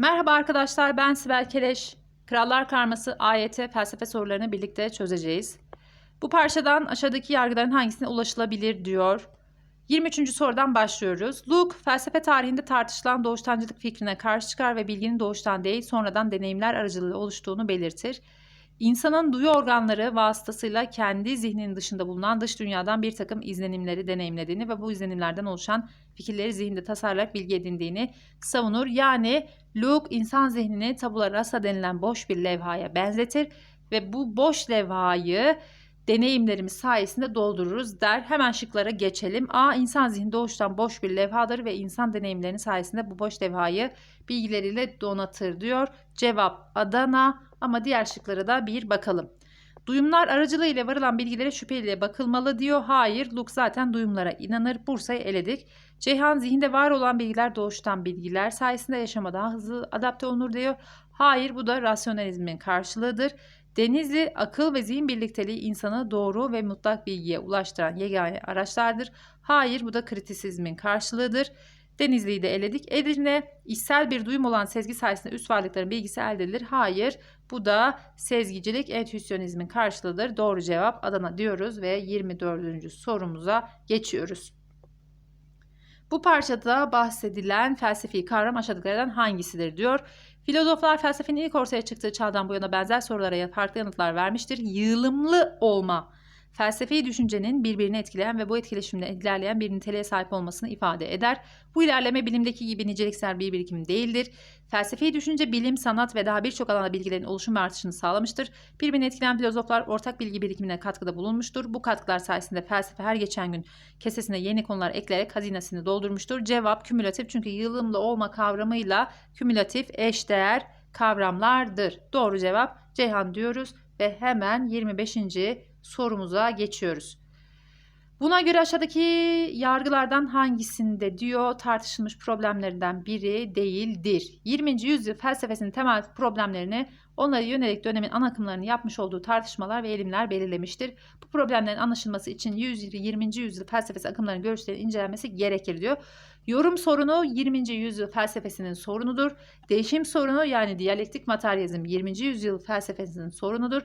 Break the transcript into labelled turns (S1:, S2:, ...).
S1: Merhaba arkadaşlar ben Sibel Keleş. Krallar Karması AYT felsefe sorularını birlikte çözeceğiz. Bu parçadan aşağıdaki yargıların hangisine ulaşılabilir diyor. 23. sorudan başlıyoruz. Luke felsefe tarihinde tartışılan doğuştancılık fikrine karşı çıkar ve bilginin doğuştan değil sonradan deneyimler aracılığıyla oluştuğunu belirtir. İnsanın duyu organları vasıtasıyla kendi zihninin dışında bulunan dış dünyadan bir takım izlenimleri deneyimlediğini ve bu izlenimlerden oluşan fikirleri zihinde tasarlayarak bilgi edindiğini savunur. Yani Luke insan zihnini tabula rasa denilen boş bir levhaya benzetir ve bu boş levhayı deneyimlerimiz sayesinde doldururuz der. Hemen şıklara geçelim. A. İnsan zihni doğuştan boş bir levhadır ve insan deneyimlerinin sayesinde bu boş levhayı bilgileriyle donatır diyor. Cevap Adana ama diğer şıklara da bir bakalım. Duyumlar aracılığıyla varılan bilgilere şüpheyle bakılmalı diyor. Hayır, Luke zaten duyumlara inanır. Bursa'yı eledik. Ceyhan zihinde var olan bilgiler doğuştan bilgiler sayesinde yaşama daha hızlı adapte olunur diyor. Hayır, bu da rasyonalizmin karşılığıdır. Denizli akıl ve zihin birlikteliği insanı doğru ve mutlak bilgiye ulaştıran yegane araçlardır. Hayır, bu da kritisizmin karşılığıdır. Denizli'yi de eledik. Edirne içsel bir duyum olan sezgi sayesinde üst varlıkların bilgisi elde edilir. Hayır, bu da sezgicilik, entüisyonizmin karşılığıdır. Doğru cevap Adana diyoruz ve 24. sorumuza geçiyoruz. Bu parçada bahsedilen felsefi kavram aşağıdakilerden hangisidir diyor. Filozoflar felsefenin ilk ortaya çıktığı çağdan bu yana benzer sorulara farklı yanıtlar vermiştir. Yığılımlı olma, felsefi düşüncenin birbirini etkileyen ve bu etkileşimle ilerleyen bir niteliğe sahip olmasını ifade eder. Bu ilerleme bilimdeki gibi niceliksel bir birikim değildir. Felsefi düşünce bilim, sanat ve daha birçok alanda bilgilerin oluşum ve artışını sağlamıştır. Birbirini etkileyen filozoflar ortak bilgi birikimine katkıda bulunmuştur. Bu katkılar sayesinde felsefe her geçen gün kesesine yeni konular ekleyerek hazinesini doldurmuştur. Cevap kümülatif çünkü yığılımlı olma kavramıyla kümülatif eşdeğer kavramlardır. Doğru cevap Ceyhan diyoruz ve hemen 25. sorumuza geçiyoruz. Buna göre aşağıdaki yargılardan hangisinde diyor tartışılmış problemlerinden biri değildir. 20. yüzyıl felsefesinin temel problemlerini onlara yönelik dönemin ana akımlarını yapmış olduğu tartışmalar ve eğilimler belirlemiştir. Bu problemlerin anlaşılması için 20. yüzyıl felsefesi akımlarının görüşlerinin incelenmesi gerekir diyor. Yorum sorunu 20. yüzyıl felsefesinin sorunudur. Değişim sorunu yani diyalektik materyalizm 20. yüzyıl felsefesinin sorunudur.